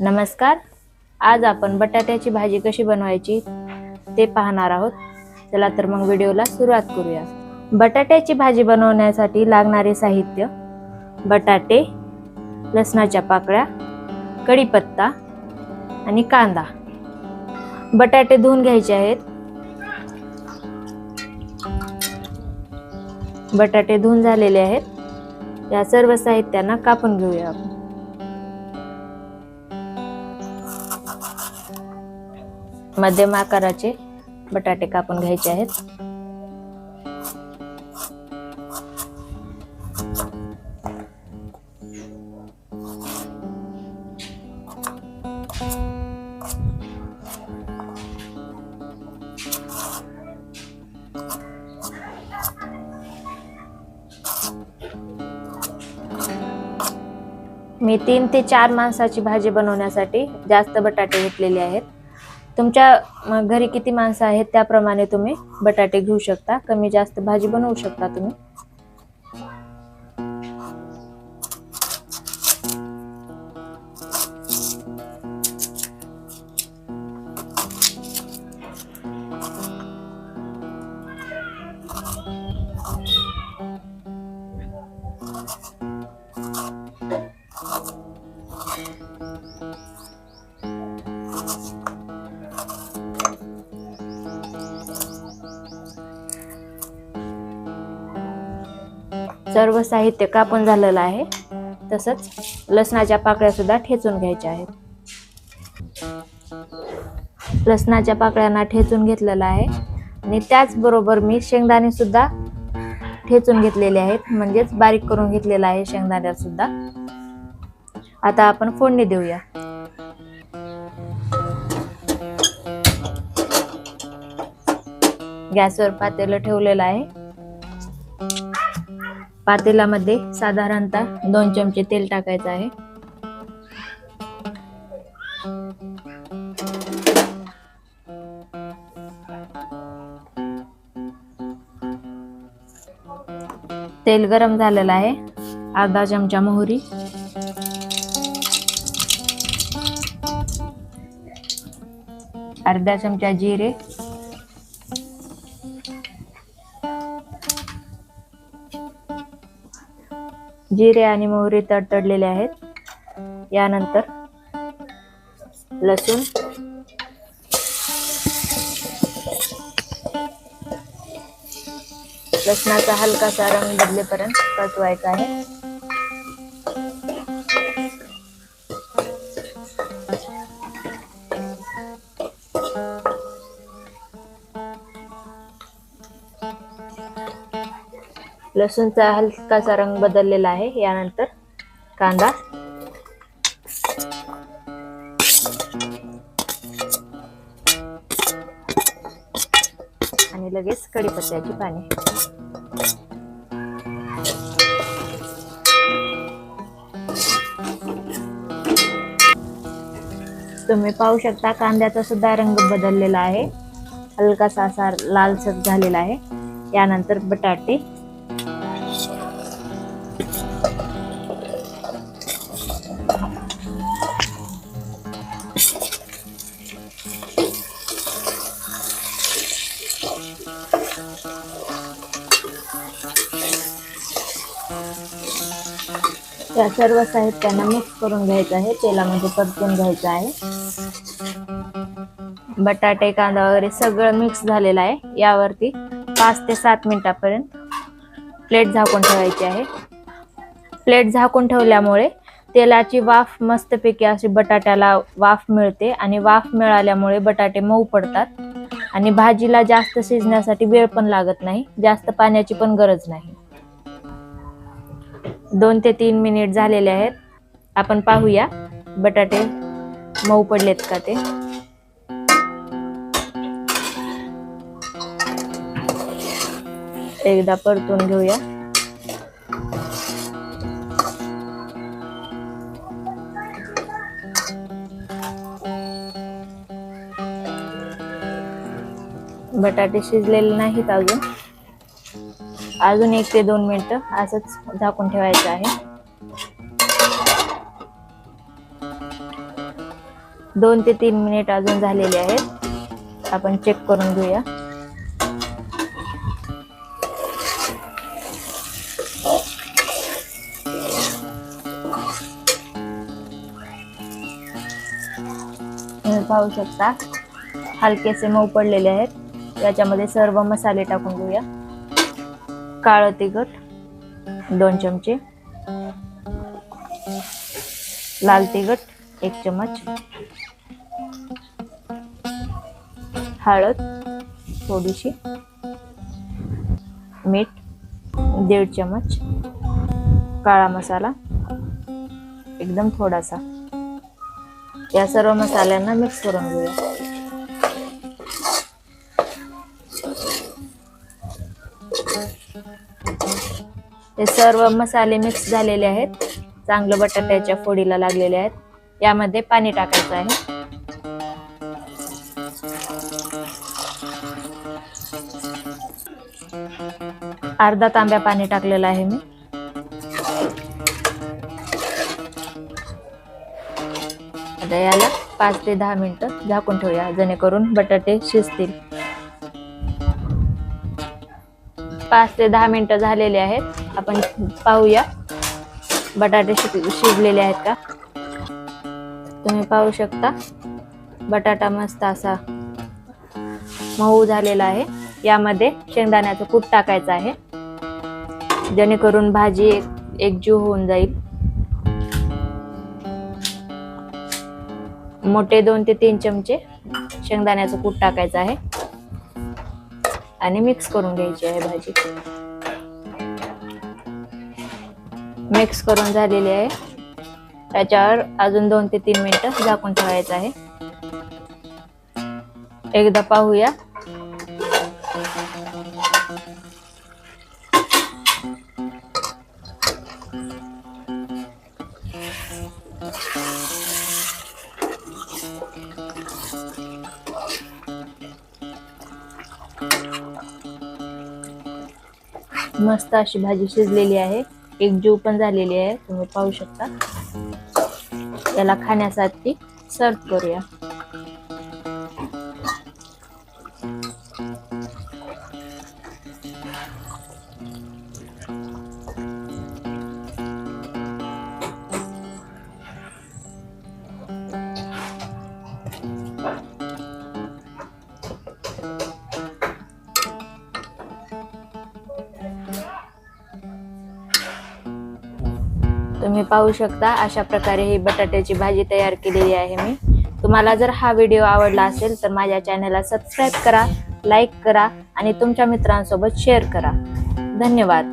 नमस्कार. आज आपण बटाट्याची भाजी कशी बनवायची ते पाहणार आहोत. चला तर मग व्हिडिओला सुरुवात करूया. बटाट्याची भाजी बनवण्यासाठी लागणारे साहित्य बटाटे लसणाच्या पाकळ्या कढीपत्ता आणि कांदा. बटाटे धुवून घ्यायचे आहेत. बटाटे धुवून झालेले आहेत. या सर्व साहित्यांना कापून घेऊया आपण. मध्यम आकाराचे बटाटे कापून घ्यायचे आहेत. मी तीन ते चार माणसाची भाजी बनवण्यासाठी जास्त बटाटे घेतलेले आहेत. तुमच्या घरी किती माणसं आहेत त्याप्रमाणे तुम्ही बटाटे घेऊ शकता. कमी जास्त भाजी बनवू शकता तुम्ही. सर्व साहित्य कापून झालेलं आहे. तसंच लसणाच्या पाकळ्या सुद्धा ठेचून घ्यायच्या आहेत. लसणाच्या पाकळ्यांना ठेचून घेतलेलं आहे. आणि त्याचबरोबर मी शेंगदाणे सुद्धा ठेचून घेतलेले आहेत. म्हणजेच बारीक करून घेतलेला आहे शेंगदाण्यात सुद्धा. आता आपण फोडणी देऊया. गॅसवर पातेलं ठेवलेलं आहे. पातेलामध्ये साधारणतः दोन चमचे तेल टाकायचं आहे. तेल गरम झालेलं आहे. अर्धा चमचा मोहरी. अर्धा चमचा जिरे. जिरे आणि मोहरी तडतडलेले आहेत. यानंतर लसूण. लसणाचा हलकासा रंग बदलेपर्यंत परतवायचा आहे. लसूणचा हलकासा रंग बदललेला आहे यानंतर कांदा. आणि लगेच कढीपत्त्याची पाने. तुम्ही पाहू शकता कांद्याचा सुद्धा रंग बदललेला आहे. हलकासा असा लालसर झालेला आहे. यानंतर बटाटे. या सर्व साहित्यांना मिक्स करून घ्यायचं आहे. तेलामध्ये परतून घ्यायचं आहे. बटाटे कांदा वगैरे सगळं मिक्स झालेलं आहे. यावरती पाच ते सात मिनिटापर्यंत प्लेट झाकून ठेवायची आहे. प्लेट झाकून ठेवल्यामुळे तेलाची वाफ मस्तपैकी अशी बटाट्याला वाफ मिळते आणि वाफ मिळाल्यामुळे बटाटे मऊ पडतात. आणि भाजीला जास्त शिजण्यासाठी वेळ पण लागत नाही. जास्त पाण्याची पण गरज नाही. दोन ते तीन मिनिट झालेले आहेत. आपण पाहूया. बटाटे मऊ पडलेत का ते? एकदा परतून घेऊया. बटाटे शिजलेले नाहीत अजून. अजून एक ते दोन मिनिट असंच झाकून ठेवायचं आहे. दोन ते तीन मिनिट अजून झालेले आहेत. आपण चेक करून घेऊया. तुम्ही पाहू शकता हलकेसे मऊ पडलेले आहेत. याच्यामध्ये सर्व मसाले टाकून घेऊया. काळं तिखट दोन चमचे. लाल तिखट एक चमच हळद थोडीशी. मीठ दीड चमच काळा मसाला एकदम थोडासा. या सर्व मसाल्यांना मिक्स करून घेऊया. हे सर्व मसाले मिक्स झालेले आहेत. चांगलं बटाट्याच्या फोडीला लागलेले आहेत. यामध्ये पाणी टाकायचं आहे. अर्धा तांब्या पाणी टाकलेलं आहे मी. आता याला पाच ते दहा मिनिटं झाकून ठेवूया जेणेकरून बटाटे शिजतील. पाच ते दहा मिनिटं झालेले आहेत. आपण पाहूया. बटाटे शिज शिजलेले आहेत का? तुम्ही पाहू शकता. बटाटा मस्त असा मऊ झालेला आहे. यामध्ये शेंगदाण्याचं कूट टाकायचं आहे. जेणेकरून भाजी एक एकजीव होऊन जाईल. मोठे दोन ते तीन चमचे शेंगदाण्याचं कूट टाकायचं आहे. आणि मिक्स करून घ्यायची आहे भाजी. मिक्स करून झालेली आहे. त्याच्यावर अजून दोन ते तीन मिनिटं झाकून ठेवायचं आहे. एकदा पाहूया. मस्त अशी भाजी शिजलेली आहे. एक जीव पण झालेली आहे तुम्ही पाहू शकता. याला खाण्यासाठी सर्व करूया. तुम्ही पाहू शकता अशा प्रकारे ही बटाट्याची भाजी तयार केलेली आहे मी. तुम्हाला जर हा व्हिडिओ आवडला असेल तर माझ्या चॅनलला सबस्क्राईब करा लाईक करा आणि तुमच्या मित्रांसोबत शेअर करा. धन्यवाद.